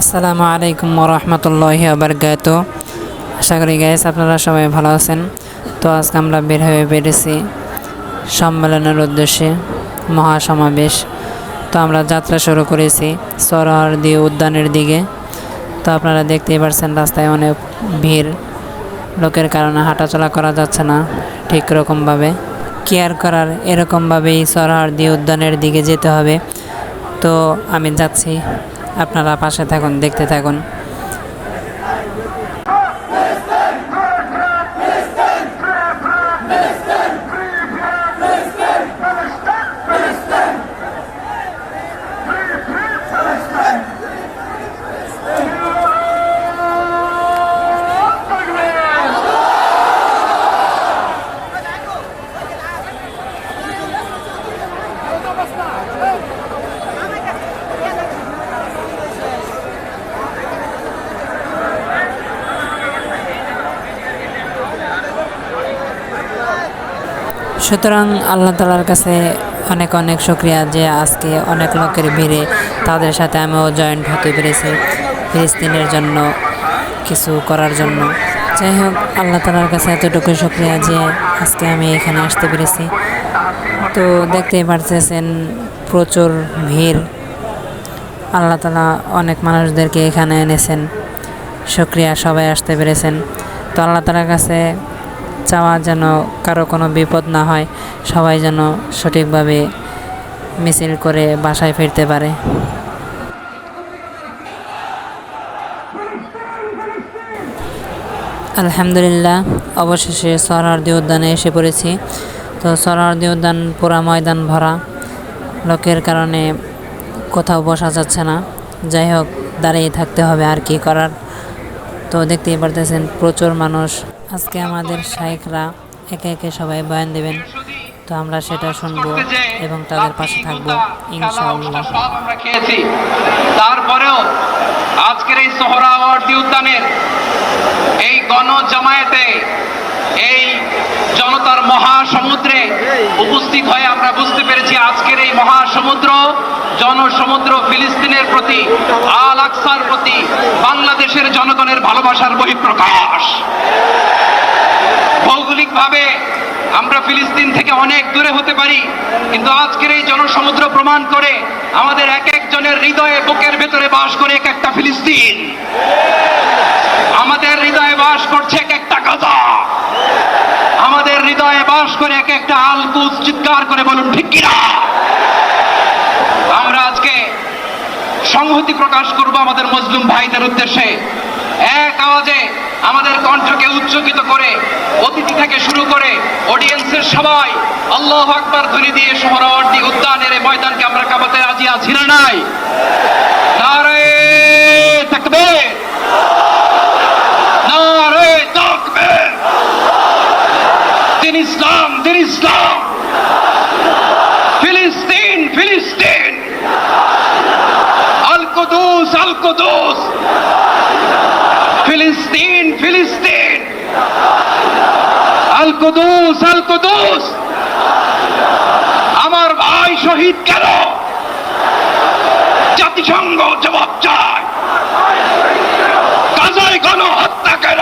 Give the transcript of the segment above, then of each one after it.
আসসালামু আলাইকুম রহমতুল্লাহ আবরকাত আশা করি গ্যাস আপনারা সবাই ভালো আছেন। তো আজকে আমরা বের হয়ে বেরিয়েছি সম্মেলনের উদ্দেশ্যে মহাসমাবেশ। তো আমরা যাত্রা শুরু করেছি সরহর দিয়ে উদ্যানের দিকে। তো আপনারা দেখতেই পারছেন রাস্তায় অনেক ভিড়। লোকের কারণে হাঁটাচলা করা যাচ্ছে না ঠিক রকমভাবে। কেয়ার করার এরকমভাবেই দিয়ে উদ্যানের দিকে যেতে হবে। তো আমি যাচ্ছি। আপনারা পাশে থাকুন দেখতে থাকুন। সুতরাং আল্লাহ তালার কাছে অনেক অনেক শুক্রিয়া যে আজকে অনেক লোকের ভিড়ে তাদের সাথে আমিও জয়েন্ট হতে পেরেছি ফিলিস্তিনের জন্য, কিছু করার জন্য। যাই হোক, আল্লাহ তালার কাছে এতটুকু শুক্রিয়া যে আজকে আমি এখানে আসতে পেরেছি। তো দেখতেই পারতেছেন প্রচুর ভিড়। আল্লাহ তালা অনেক মানুষদেরকে এখানে এনেছেন। শুক্রিয়া সবাই আসতে পেরেছেন। তো আল্লাহ তালার কাছে চাওয়া যেন কারও কোনো বিপদ না হয়, সবাই যেন সঠিকভাবে মিছিল করে বাসায় ফিরতে পারে। আলহামদুলিল্লাহ, অবশেষে সরহার্দি উদ্যানে এসে পড়েছি। তো সরহার্দি উদ্যান পুরা ময়দান ভরা। লোকের কারণে কোথাও বসা যাচ্ছে না। যাই হোক, দাঁড়িয়ে থাকতে হবে আর কি করার। তো দেখতেই পারতেছেন, প্রচুর মানুষ। আজকে আমাদের শাইখরা একে একে সবাই বয়ান দেবেন। তো আমরা সেটা শুনব এবং তাদের পাশে থাকব, ইনশাআল্লাহ। আমরা খেয়েছি। তারপরেও আজকের এই সোহরাওয়ার্দী উদ্যানের এই গণ জামায়াতে এই জনতার মহাসমুদ্রে উপস্থিত হয়ে আমরা বুঝতে পেরেছি আজকের এই মহাসমুদ্র, জনসমুদ্র ফিলিস্তিনের প্রতি, আল আকসার প্রতি জনগণের ভালোবাসার বহিঃপ্রকাশ। ভৌগোলিকভাবে আমরা ফিলিস্তিন থেকে অনেক দূরে হতে পারি, কিন্তু আজকের এই জনসমুদ্র প্রমাণ করে আমাদের এক একজনের হৃদয়ে বুকের ভেতরে বাস করে এক একটা ফিলিস্তিন। আমাদের হৃদয়ে বাস করছে এক একটা গাজা। আমাদের হৃদয়ে বাস করে এক একটা আলকুস চিৎকার করে বলুন, ঠিক কিনা? আমরা আজকে সংহতি প্রকাশ করব আমাদের মজলুম ভাইদের উদ্দেশ্যে। এক আওয়াজে আমাদের কণ্ঠকে উচ্চকিত করে, অতিথি থেকে শুরু করে অডিয়েন্সের সবাই আল্লাহ আকবার ধ্বনি দিয়ে সোহরাওয়ার্দী উদ্যানের এই ময়দানকে আমরা কাবাতে আছি না নাই? নারে তাকবীর। নারে তাকবীর। দিন ইসলাম দিন ইসলাম। ফিলিস্তিন ফিলিস্তিন। আল কুদুস। ফিলিস্তিন। আল কুদুস আল কুদুস। আমার ভাই শহীদ কেন? জাতিসংঘ জবাব চায়। গাজায় গণ হত্যা কেন?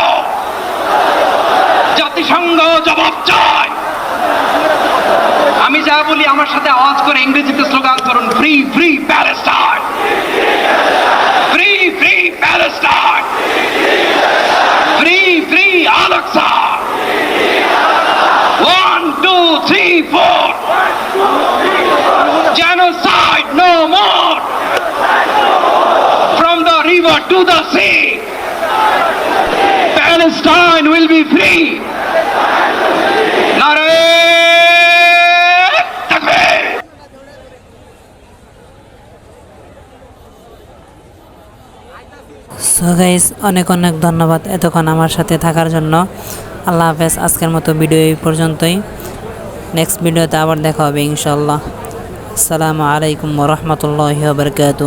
জাতিসংঘ জবাব চায়। আমি যা বলি আমার সাথে আওয়াজ করে ইংরেজিতে স্লোগান করুন free free Palestine free free Palestine free free Al Aqsa one two three four genocide no more from the river to the sea Palestine will be free. So guys অনেক অনেক ধন্যবাদ এতক্ষণ আমার সাথে থাকার জন্য। আল্লাহ হাফেজ, আজকের মতো ভিডিও এই পর্যন্তই। নেক্সট ভিডিওতে আবার দেখা হবে ইনশাল্লাহ আসসালামু আলাইকুম রহমতুল্লাহ বরকাতু